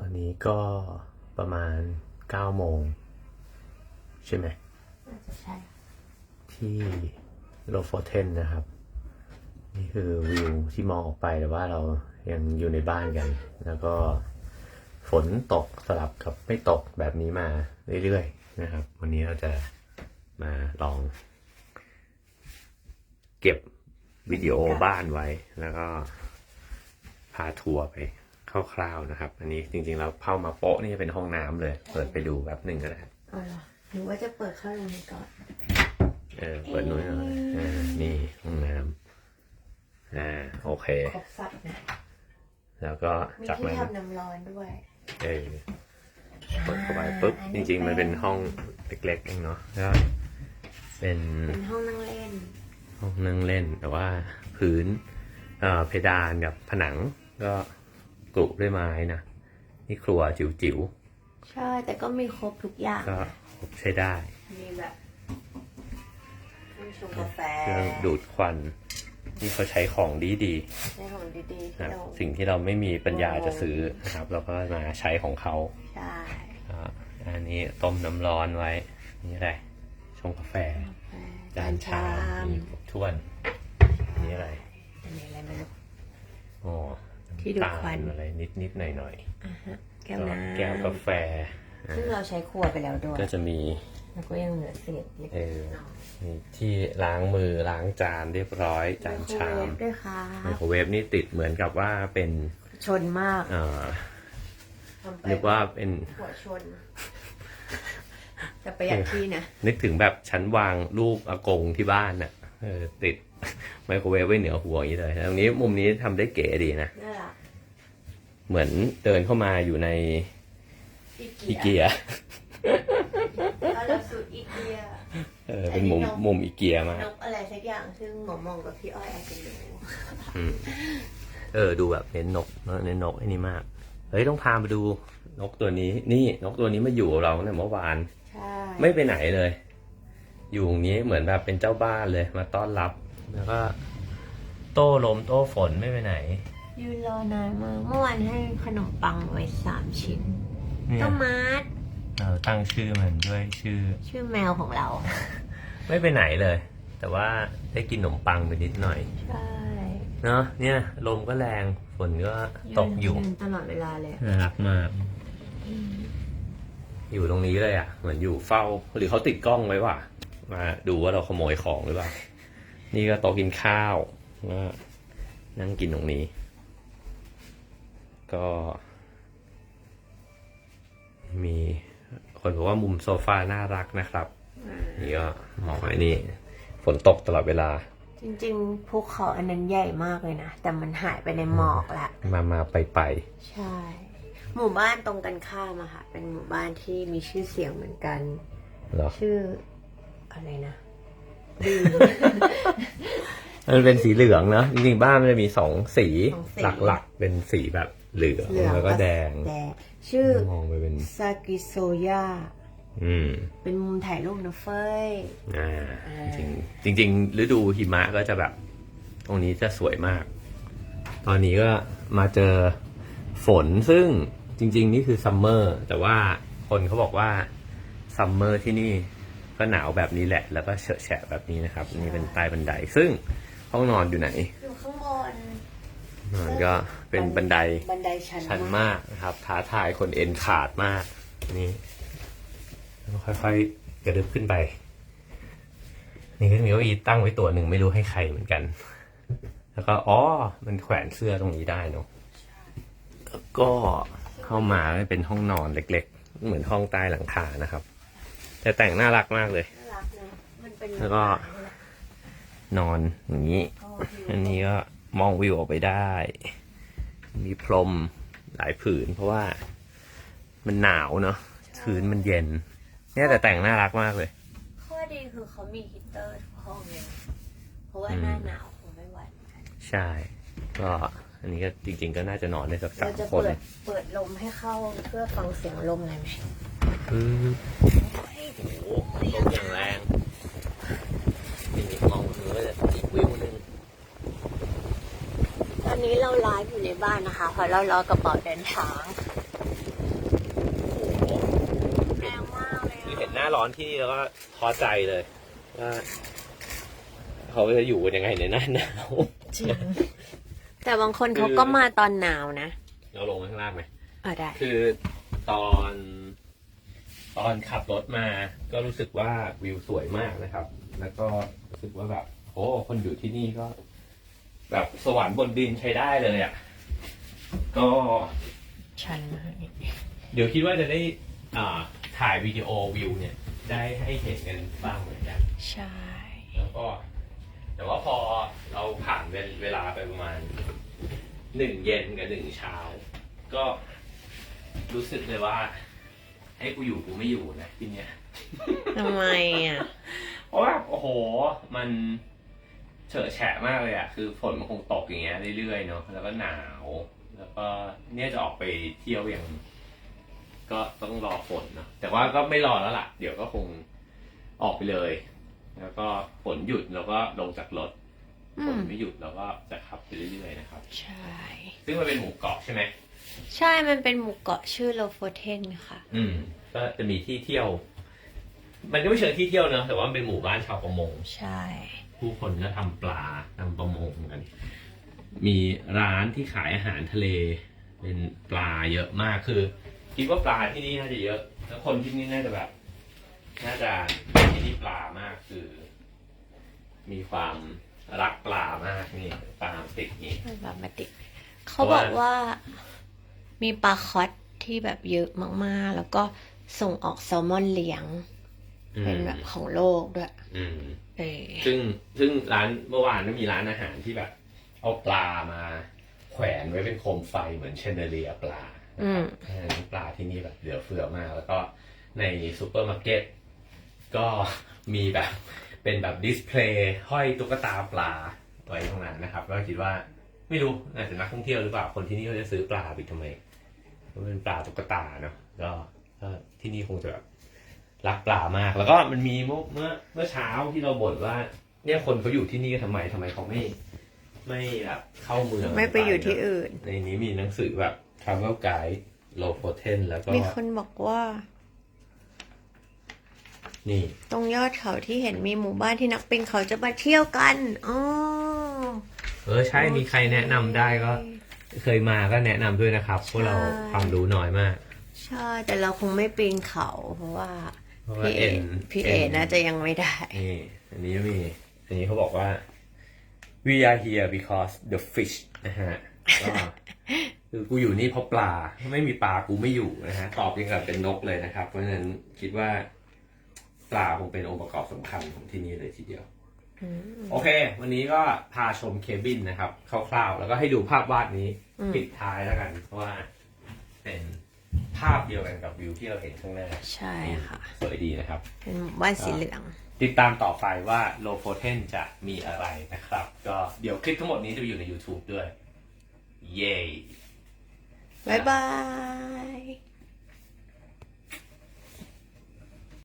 ตอนนี้ก็ประมาณเก้าโมงใช่ไหมใช่ที่โลโฟเทนนะครับ นี่คือวิวที่มองออกไปแต่ว่าเรายังอยู่ในบ้านกัน แล้วก็ฝนตกสลับกับไม่ตกแบบนี้มาเรื่อยๆนะครับ วันนี้เราจะมาลอง เก็บวิดีโอบ้านไว้ แล้วก็พาทัวร์ไป คร่าวๆนะครับ อันนี้จริงๆแล้วเข้ามาโป๊ะนี่จะเป็นห้องน้ำเลย เปิดไปดูแบบหนึ่งก็ได้เอาล่ะหรือว่าจะเปิดเข้าตรงนี้ก่อน เออ เปิดหน่อยหน่อยอ่านี่ห้องน้ำอ่าโอเค ครบสับนะแล้วก็มีจากที่นั้นทำน้ำร้อนด้วยเออเปิดเข้าไปปุ๊บอันจนี้ริง ๆ มันเป็เป็นนห้องเล็กๆเองเนาะแล้วเป็นเป็นห้องนั่งเล่น ห้องนั่งเล่นแต่ว่าพื้นเอ่อเพดานกับผนังก็ กรุด้วยไม้นะนี่ครัวจิ๋วใช่แต่ก็มีครบทุกอย่างๆก็ใช้ได้มีแบบเครื่องชงกาแฟเครื่องดูดควันนี่เขาใช้ของดีๆใช้ของดีๆคที่รับเราสิ่งที่เราไม่มีปัญญาจะซื้อนะครับ เราก็มาใช้ของเขาใช่อ่าอันนี้ต้มน้ำร้อนไว้ นี่อะไรชงกาแฟจานชามมีครบถ้วนอันนี้อะไรอันนี้อะไรไม่รู้อ๋อ ที่ดูดควันำตาลอะไรนิดนิดๆหน่อยหน่อยอะฮะๆแก้วก็น้ำแก้วกาแฟอ่าซึ่งเราใช้ครัวไปแล้วด้วยก็จะมีแล้วก็ยังเหลือเศษเล็กเออน้อยมีที่ล้างมือล้างจานเรียบร้อยจานชามไโครเวฟด้วยค่ะไมโครเวฟนี่ติดเหมือนกับว่าเป็นชนมากเอ่อทำไปเรียกว่าเป็นหัวชนจะประหยัดที่นะ นึกถึงแบบชั้นวางรูปอากงที่บ้านน่ะ เออติดไมโครเวฟไว้เหนือหัวอย่างนี้เลยตรงนี้มุมนี้ทำได้เก๋ดีนะ น่ารักเหมือนเดินเข้ามาอยู่ในอีเกียแล้วเราสูตรอีเกีย เออเป็นมุมมุมอีเกียมากนกอะไรสักอย่างซึ่งหมอมองกับพี่อ้อยอาจจะรู้อืมเออ ดูแบบเน้นนกเน้นนกไอ้นี่มากเฮ้ยต้องพามาดูนกตัวนี้ นี่นกตัวนี้มาอยู่กับเราเนี่ยเมื่อวาน ใช่ไม่ไปไหนเลย อยู่อย่างนี้เหมือนแบบเป็นเจ้าบ้านเลยมาต้อนรับ แล้วก็ โต้ลมโต้ฝนไม่ไปไหน ยืนรอนานมากเมื่อวานให้ขนมปังไว้สามชิ้นเนี่ยก็มาร์ทเราตั้งชื่อมันด้วยชื่อ ชื่อแมวของเรา ไม่ไปไหนเลย แต่ว่าได้กินขนมปังไปนิดหน่อย ใช่เนาะเนี่ย ลมก็แรงฝนก็ตกอยู่ยืนตลอดเวลาเลยน่ารักมาก อยู่ตรงนี้เลยอะ เหมือนอยู่เฝ้า หรือเขาติดกล้องไว้ว่ะ มาดูว่าเราขโมยของหรือเปล่า นี่ก็โต๊ะกินข้าวก็นั่งกินตรงนี้ ก็ มีคนบอกว่ามุมโซฟาน่ารักนะครับ นี่ก็มองไอ้นี่ ฝนตกตลอดเวลา จริงๆภูเขาอันนั้นใหญ่มากเลยนะ แต่มันหายไปในหมอกละ มามาไปไปใช่ หมู่บ้านตรงกันข้ามอะค่ะ เป็นหมู่บ้านที่มีชื่อเสียงเหมือนกัน เหรอ ชื่อ อะไรนะลืมมันเป็นสีเหลืองเนอะจริงๆบ้านมันจะมีสองสีสองสี หลักๆ เป็นสีแบบเหลืองเหลืองแล้วก็แดงแดงชื่อมองไปเป็น ซากิโซยาอืมเป็นมุมถ่ายรูปนะเฟ้ยอ่าอ่าจริงจริง ๆ ฤดูหิมะก็จะแบบ ตรงนี้จะสวยมาก ตอนนี้ก็มาเจอฝนซึ่งจริง ๆ นี่คือซัมเมอร์แต่ว่าคนเขาบอกว่าซัมเมอร์ที่นี่ ก็หนาวแบบนี้แหละ แล้วก็เฉอะแฉะแบบนี้นะครับ นี่เป็นใต้บันได ซึ่งห้องนอนอยู่ไหนอยู่ข้างบนมันก็เป็นบันไดบันไดชันชันมากนะครับท้าทายคนเอ็นขาดมาก นี่แล้วค่อยๆกระดึบขึ้นไป นี่ก็จะมีเก้าอี้ตั้งไว้ตัวหนึ่งไม่รู้ให้ใครเหมือนกัน แล้วก็อ๋อมันแขวนเสื้อตรงนี้ได้เนาะแล้วก็เข้ามาก็เป็นห้องนอนเล็ก ๆ เหมือนห้องใต้หลังคานะครับ แต่แต่งน่ารักมากเลย น่ารักนะมันเป็นแล้วก็ นอนอย่างนี้ อันนี้ก็มองวิวออกไปได้ มีพรมหลายผืน เพราะว่ามันหนาวเนาะพื้นมันเย็น เนี่ยแต่แต่งน่ารักมากเลย ข้อดีคือเขามีฮีตเตอร์ทุกห้องเลยเพราะว่าอืมหน้าหนาวคงไม่ไหวใช่ ก็อันนี้ก็จริง ๆ ก็น่าจะนอนได้สักสาเรามจะคน เปิดเปิดลมให้เข้าเพื่อฟังเสียงลมเลยไหม ปึ๊บลมอย่างแรงนี่มองเหนือวิวหนึ่งตอนนี้เราไลฟ์อยู่ในบ้านนะคะพอเรารอกระเป๋าเดินทางแรงมากเลยเห็นหน้าร้อนที่แล้วก็ท้อใจเลยว่าเขาจะอยู่ยังไงในหน้าหนาวจริงแต่บางคนเขาก็มาตอนหนาวนะ เราลงข้างล่างไหมเออได้ คือตอน ตอนขับรถมาก็รู้สึกว่าวิวสวยมากนะครับ แล้วก็รู้สึกว่าแบบโอ้คนอยู่ที่นี่ก็ แบบสวรรค์บนดินใช้ได้เลยอะ่ะ ก็ชันมากเดี๋ยวคิดว่าจะได้อ่าถ่ายวิดีโอวิวเนี่ย ได้ให้เห็นกันบ้างเหมือนกันใช่แล้วก็ แต่ว่าพอเราผ่านเวลาไปประมาณหนึ่งเย็นกับหนึ่งเช้า ก็รู้สึกเลยว่า ให้กูอยู่กูไม่อยู่นะที่เนี้ยทำไมอะ เพราะว่าโอ้โห มันเฉอะแฉะมากเลยอะคือฝนมันคงตกอย่างเงี้ยเรื่อยๆเนาะ แล้วก็หนาว แล้วก็เนี่ยจะออกไปเที่ยวอย่าง ก็ต้องรอฝนเนาะ แต่ว่าก็ไม่รอแล้วล่ะ เดี๋ยวก็คงออกไปเลย แล้วก็ฝนหยุดเราก็ลงจากรถ อืฝมนไม่หยุดเราก็จะขับไปเรื่อยๆนะครับ ใช่ ซึ่งมันเป็นหมู่เกาะใช่ไหม ใช่มันเป็นหมู่เกาะชื่อโลโฟเทนค่ะ อืมก็จะมีที่เที่ยว มันก็ไม่เชิงที่เที่ยวเนอะแต่ว่ามันเป็นหมู่บ้านชาวประมง ใช่ ผู้คนก็ทำปลาทำประมงกัน มีร้านที่ขายอาหารทะเล เป็นปลาเยอะมากคือ คิดว่าปลาที่นี่น่าจะเยอะ แล้วคนที่นี่น่าจะแบบ น่าจะที่นี่ปลามากคือ มีความรักปลามากนี่ปลาติดนี่บามาติกเขาบอกว่า มีปลาคอตที่แบบเยอะมากๆ แล้วก็ส่งออกแซลมอนเลี้ยง เป็นแบบของโลกด้วยอืมเออซึ่งซึ่งร้านเมื่อวานก็มีร้านอาหารที่แบบ เอาปลามา แขวนไว้เป็นโคมไฟเหมือนเชนเดเลียปลาอืมเออปลาที่นี่แบบเหลือเฟือมาก แล้วก็ในซูเปอร์มาร์เก็ตก็มีแบบเป็นแบบดิสเพลย์ห้อยตุ๊กตาปลาไว้ตรงนั้นนะครับ ก็คิดว่าไม่รู้อาจจะนักท่องเที่ยวหรือเปล่าคนที่นี่เขาจะซื้อปลาไปทำไมเพราะ มันเป็นปลาตุ๊กตาเนาะก็ก็ที่นี่คงจะแบบรักปลามาก แล้วก็มันมีเมื่อเมื่อเมื่อเช้าที่เราบ่นว่า เนี่ยคนเขาอยู่ที่นี่กันทำไมทำไมเขาไม่ ไม่แบบเข้าเมืองไม่ไปอยู่ที่อื่น ในนี้มีหนังสือแบบ travel guide low p o t e n แล้วก็มีคนบอกว่า นี่ ตรงยอดเขาที่เห็นมีหมู่บ้านที่นักปีนเขาจะมาเที่ยวกันอ๋อเออใช่มีใครแนะนำได้ก็ เคยมาก็แนะนำด้วยนะครับพวกเราความรู้น้อยมาก ใช่ แต่เราคงไม่ปีนเขาเพราะว่าเพราะว่าพี่เอเอ็นพี่เอน่าจะยังไม่ได้ นี่อันนี้ก็มี อันนี้เขาบอกว่า we are here because the fish นะฮะก็คือกูอยู่นี่เพราะปลา ถ้าไม่มีปลากูไม่อยู่นะฮะ ตอบยังกับเป็นนกเลยนะครับ เพราะฉะนั้นคิดว่าปลาคงเป็นองค์ประกอบสำคัญของที่นี่เลยทีเดียว โอเค วันนี้ก็พาชมเคบินนะครับ คร่าวๆ แล้วก็ให้ดูภาพวาดนี้ อืม ปิดท้ายแล้วกันเพราะว่าเป็นภาพเดียวกันกับวิวที่เราเห็นข้างหน้าใช่ค่ะ สวยดีนะครับ เป็นหมู่บ้านสีเหลือง ติดตามต่อไปว่าโลโฟเทนจะมีอะไรนะครับ ก็เดี๋ยวคลิปทั้งหมดนี้จะไปอยู่ใน YouTube ด้วย เย้ บ๊ายบาย